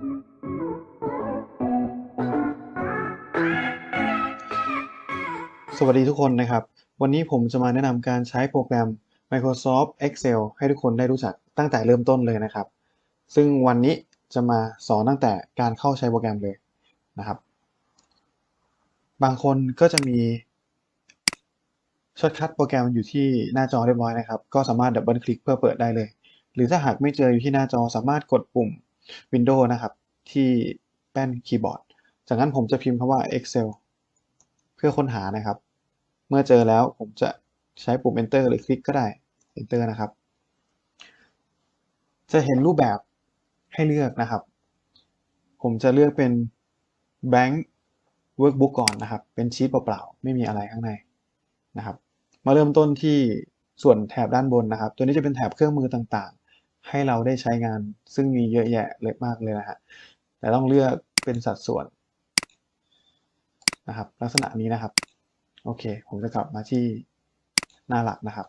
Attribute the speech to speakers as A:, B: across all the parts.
A: สวัสดีทุกคนนะครับ วันนี้ผมจะมาแนะนำการใช้โปรแกรม Microsoft Excel ให้ทุกคนได้รู้จักตั้งแต่เริ่มต้นเลยนะครับ ซึ่งวันนี้จะมาสอนตั้งแต่การเข้าใช้โปรแกรมเลยนะครับ บางคนก็จะมีช็อตคัทโปรแกรมอยู่ที่หน้าจอเรียบร้อยนะครับ ก็สามารถดับเบิลคลิกเพื่อเปิดได้เลย หรือถ้าหากไม่เจออยู่ที่หน้าจอสามารถกดปุ่ม Windows นะครับ ที่แป้นคีย์บอร์ด จากนั้นผมจะพิมพ์คำว่า Excel เพื่อค้นหานะครับ เมื่อเจอแล้วผมจะใช้ปุ่ม Enter หรือคลิกก็ได้ Enter นะครับ จะเห็นรูปแบบให้เลือกนะครับ ผมจะเลือกเป็น Blank Workbook ก่อนนะครับ เป็นชีตเปล่าๆ ไม่มีอะไรข้างในนะครับ มาเริ่มต้นที่ส่วนแถบด้านบนนะครับ ตัวนี้จะเป็นแถบเครื่องมือต่างๆ ให้เราได้ใช้งาน ซึ่งมีเยอะแยะเลยมากเลยนะฮะแต่ต้องเลือกเป็นสัดส่วนนะครับ ลักษณะนี้นะครับ โอเค ผมจะกลับมาที่หน้าหลักนะครับ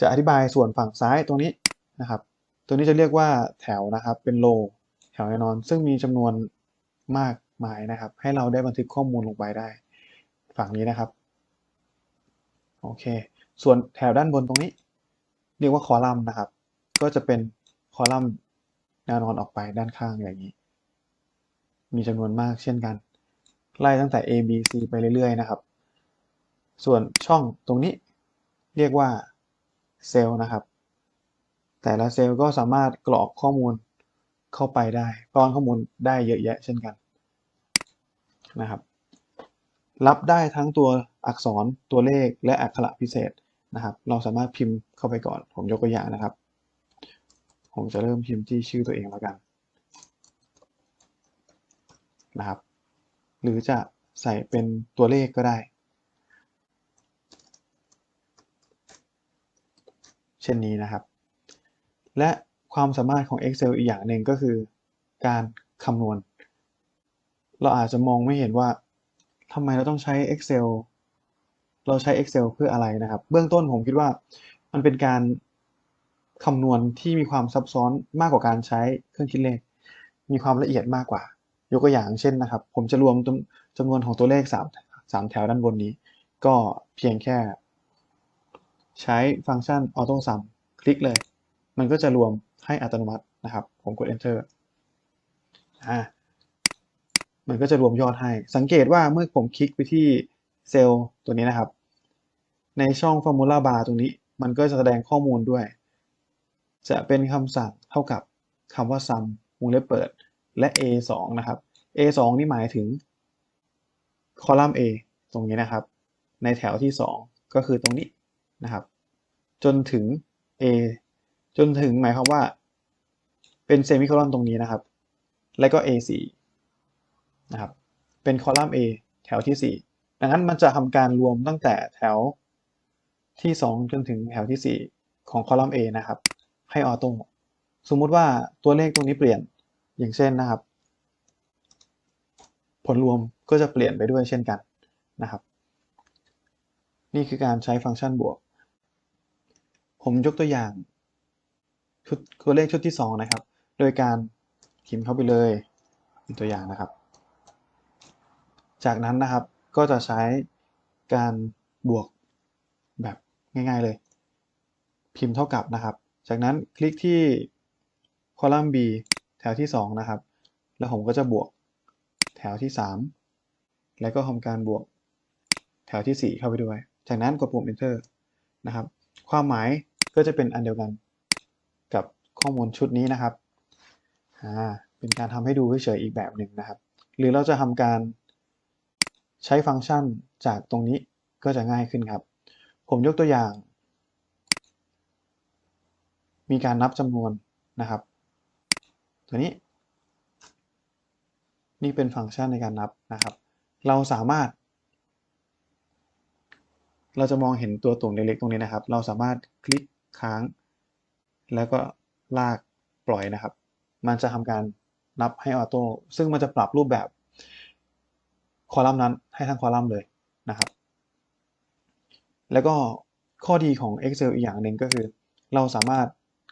A: จะอธิบายส่วนฝั่งซ้ายตรงนี้นะครับ ตัวนี้จะเรียกว่าแถวนะครับ เป็นโลแถวแน่นอน ซึ่งมีจำนวนมากมายนะครับ ให้เราได้บันทึกข้อมูลลงไปได้ ฝั่งนี้นะครับ โอเค ส่วนแถวด้านบนตรงนี้ เรียกว่าคอลัมน์นะครับ ก็จะเป็นคอลัมน์แนวนอนออกไปด้านข้างอย่างนี้ มีจำนวนมากเช่นกัน ไล่ตั้งแต่ A B C ไปเรื่อยๆนะครับ ส่วนช่องตรงนี้เรียกว่าเซลล์นะครับ แต่ละเซลล์ก็สามารถกรอกข้อมูลเข้าไปได้ป้อนข้อมูลได้เยอะแยะเช่นกันนะครับ รับได้ทั้งตัวอักษรตัวเลขและอักขระพิเศษ นะครับ เราสามารถพิมพ์เข้าไปก่อน ผมยกตัวอย่างนะครับ ผมจะเริ่มพิมพ์ที่ชื่อตัวเองแล้วกันนะครับ หรือจะใส่เป็นตัวเลขก็ได้ เช่นนี้นะครับ และความสามารถของ Excel อีกอย่างหนึ่งก็คือการคำนวณ เราอาจจะมองไม่เห็นว่าทำไมเราต้องใช้ Excel เราใช้ Excel เพื่ออะไรนะครับ เบื้องต้นผมคิดว่ามันเป็นการคำนวณที่มีความซับซ้อนมากกว่าการใช้เครื่องคิดเลข มีความละเอียดมากกว่า ยกตัวอย่างเช่นนะครับ ผมจะรวมจำนวนของตัวเลข3 3แถวด้านบนนี้ ก็เพียงแค่ ใช้ฟังก์ชัน auto sum คลิกเลย มันก็จะรวมให้อัตโนมัตินะครับ ผมกด enter อ่ามันก็จะรวมยอดให้ สังเกตว่าเมื่อผมคลิกไปที่เซลล์ตัวนี้นะครับ ในช่อง formula bar ตรงนี้ มันก็จะแสดงข้อมูลด้วย จะเป็นคำสั่งเท่ากับคำว่า sum วงเล็บเปิด และ a2 นะครับ a2 นี่หมายถึงคอลัมน์ a ตรงนี้นะครับ ในแถวที่ 2 ก็คือตรงนี้นะครับ จนถึง a จนถึงหมายความว่า เป็นเซมิโคลอนตรงนี้นะครับ แล้วก็ a4 นะครับ เป็นคอลัมน์ a แถวที่ 4 ดังนั้นมันจะทำการรวมตั้งแต่แถว ที่ 2 จนถึงแถวที่ 4 ของคอลัมน์ a นะครับ ให้ออโต้สมมุติว่าตัวเลขตรงนี้เปลี่ยนอย่างเช่นนะครับ ผลรวมก็จะเปลี่ยนไปด้วยเช่นกันนะครับ นี่คือการใช้ฟังก์ชันบวก ผมยกตัวอย่างชุดตัวเลขชุดที่ 2 นะครับ โดยการพิมพ์เข้าไปเลยเป็นตัวอย่างนะครับ จากนั้นนะครับก็จะใช้การบวกแบบ ง่าย ๆ เลย พิมพ์เท่ากับนะครับ จากนั้นคลิกที่คอลัมน์ B แถวที่ 2 นะครับ แล้วผมก็จะบวกแถวที่ 3 แล้วก็ทำการบวกแถวที่ 4 เข้าไปด้วย จากนั้นกดปุ่ม enter นะครับ ความหมายก็จะเป็นอันเดียวกันกับข้อมูลชุดนี้นะครับอ่าเป็นการทำให้ดูเฉยๆอีกแบบหนึ่งนะครับ หรือเราจะทำการใช้ฟังก์ชันจากตรงนี้ก็จะง่ายขึ้นครับ ผมยกตัวอย่าง มีการนับจำนวนนะครับ ตัวนี้ นี่เป็นฟังก์ชันในการนับนะครับ เราสามารถ เราจะมองเห็นตัวตุ่มเล็กๆตรงนี้นะครับ เราสามารถคลิกค้าง แล้วก็ลากปล่อยนะครับ มันจะทำการนับให้ออโต้ซึ่งมันจะปรับรูปแบบคอลัมน์นั้นให้ทั้งคอลัมน์เลย แล้วก็ข้อดีของ Excel อีกอย่างหนึ่งก็คือ เราสามารถ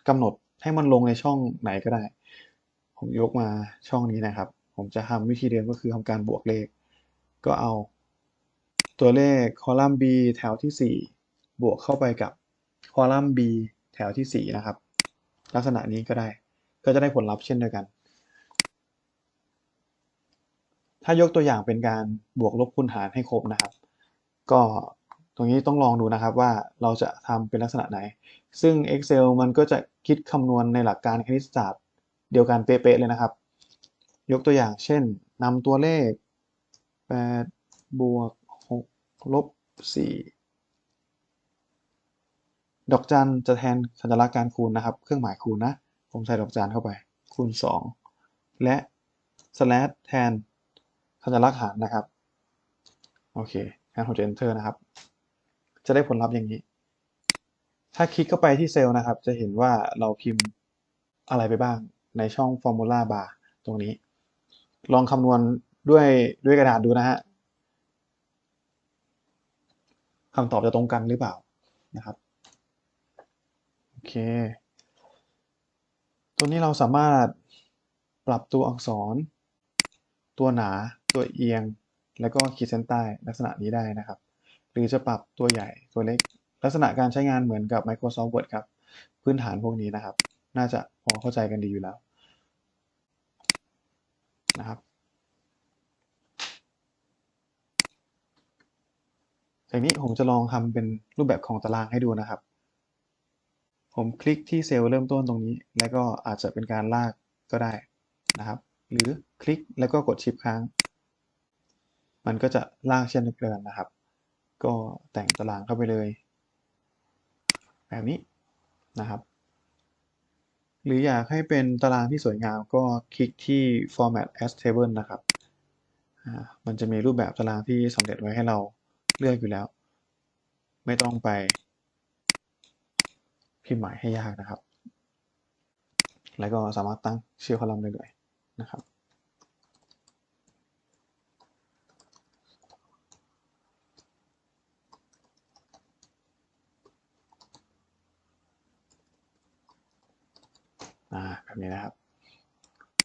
A: กำหนดให้มันลงในช่องไหนก็ได้ ผมยกมาช่องนี้นะครับ ผมจะทำวิธีเดิมก็คือทำการบวกเลข ก็เอา ตัวเลขคอลัมน์ B แถวที่ 4 บวกเข้าไปกับคอลัมน์ B แถวที่ 4 นะครับ ลักษณะนี้ก็ได้ ก็จะได้ผลลัพธ์เช่นเดียวกัน ถ้ายกตัวอย่างเป็นการบวกลบคูณหารให้ครบนะครับ ก็ ตรงนี้ต้องลองดูนะครับว่าเราจะทำเป็นลักษณะไหน ซึ่ง Excel มันก็จะคิดคำนวณในหลักการคณิตศาสตร์เดียวกันเป๊ะๆเลยนะครับ ยกตัวอย่างเช่นนำตัวเลข8บวก6ลบ4ดอกจันจะแทนสัญลักษณ์การคูณนะครับ เครื่องหมายคูณนะ ผมใส่ดอกจันเข้าไป คูณ 2 และ slash แทนสัญลักษณ์หารนะครับ โอเคงั้นผมจะ enter นะครับ จะได้ผลลัพธ์อย่างนี้ ถ้าคลิกเข้าไปที่เซลล์นะครับ จะเห็นว่าเราพิมพ์อะไรไปบ้างในช่อง formula bar ตรงนี้ ลองคำนวณด้วยด้วยกระดาษดูนะฮะคำตอบจะตรงกันหรือเปล่านะครับโอเค ตัวนี้เราสามารถปรับตัวอักษร ตัวหนา ตัวเอียง แล้วก็ขีดเส้นใต้ลักษณะนี้ได้นะครับ หรือจะปรับตัวใหญ่ตัวเล็ก ลักษณะการใช้งานเหมือนกับ Microsoft Word ครับ พื้นฐานพวกนี้นะครับ น่าจะพอเข้าใจกันดีอยู่แล้วนะครับจากนี้ผมจะลองทำเป็นรูปแบบของตารางให้ดูนะครับ ผมคลิกที่เซลล์เริ่มต้นตรงนี้ แล้วก็อาจจะเป็นการลากก็ได้นะครับ หรือคลิกแล้วก็กดชิปค้าง มันก็จะลากเช่นเดียวกันนะครับ ก็แต่งตารางเข้าไปเลย แบบนี้นะครับ หรืออยากให้เป็นตารางที่สวยงามก็คลิกที่ format as table นะครับ มันจะมีรูปแบบตารางที่สำเร็จไว้ให้เราเลือกอยู่แล้ว ไม่ต้องไปพิมพ์หมายให้ยากนะครับ แล้วก็สามารถตั้งชื่อคอลัมน์ได้เลยนะครับ แบบนี้นะครับ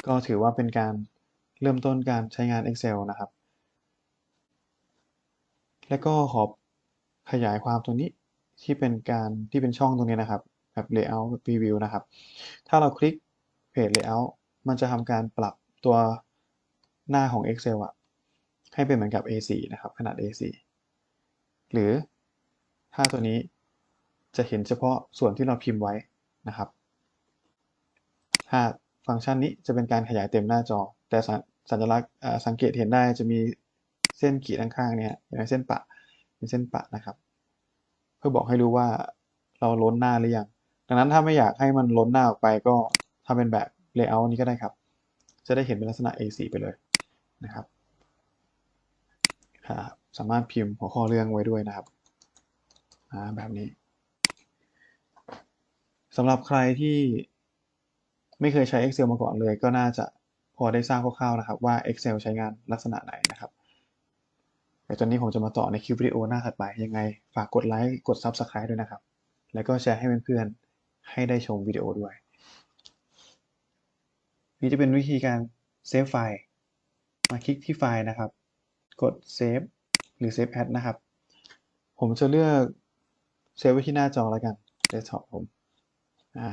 A: ก็ถือว่าเป็นการเริ่มต้นการใช้งาน Excel นะครับ แล้วก็ขอขยายความตรงนี้ที่เป็นการที่เป็นช่องตรงนี้นะครับ แบบ layout preview นะครับ ถ้าเราคลิกเพจ layout มันจะทำการปรับตัวหน้าของ Excel อะให้เป็นเหมือนกับ A4 นะครับ ขนาด A4 หรือถ้าตัวนี้จะเห็นเฉพาะส่วนที่เราพิมพ์ไว้นะครับ ถ้าฟังก์ชันนี้จะเป็นการขยายเต็มหน้าจอ แต่สัญลักษณ์สังเกตเห็นได้จะมีเส้นขีดข้างๆเนี่ยเป็นเส้นปะเป็นเส้นปะนะครับ เพื่อบอกให้รู้ว่าเราล้นหน้าหรือยังดังนั้นถ้าไม่อยากให้มันล้นหน้าออกไปก็ทำเป็นแบบ layout นี้ก็ได้ครับ จะได้เห็นเป็นลักษณะ A4 ไปเลยนะครับสามารถพิมพ์หัวข้อเรื่องไว้ด้วยนะครับแบบนี้สำหรับใครที่ ไม่เคยใช้ Excel มาก่อนเลย ก็น่าจะพอได้ทราบคร่าวๆนะครับว่า Excel ใช้งานลักษณะไหนนะครับแต่ตอนนี้ผมจะมาต่อในคลิปวิดีโอหน้าถัดไป ยังไงฝากกดไลค์กด Subscribe ด้วยนะครับ แล้วก็แชร์ให้เพื่อนๆให้ได้ชมวิดีโอด้วย นี่จะเป็นวิธีการเซฟไฟล์มาคลิกที่ไฟล์นะครับ กดเซฟหรือ Save As นะครับ ผมจะเลือกเซฟไว้ที่หน้าจอแล้วกันเดสก์ท็อปผมอ่า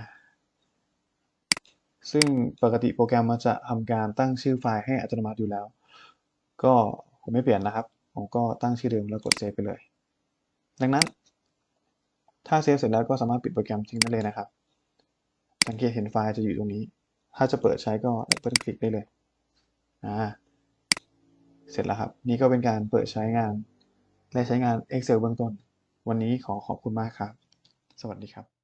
A: ซึ่งปกติโปรแกรมมันจะทำการตั้งชื่อไฟล์ให้อัตโนมัติอยู่แล้ว ก็ผมไม่เปลี่ยนนะครับ ผมก็ตั้งชื่อเดิมแล้วกดเซฟไปเลย ดังนั้น ถ้าเซฟเสร็จแล้วก็สามารถปิดโปรแกรมทิ้งได้เลยนะครับ สังเกตเห็นไฟล์จะอยู่ตรงนี้ ถ้าจะเปิดใช้ก็เปิดคลิกได้เลย อ่า เสร็จแล้วครับ นี่ก็เป็นการเปิดใช้งาน และใช้งาน Excel เบื้องต้น วันนี้ขอขอบคุณมากครับ สวัสดีครับ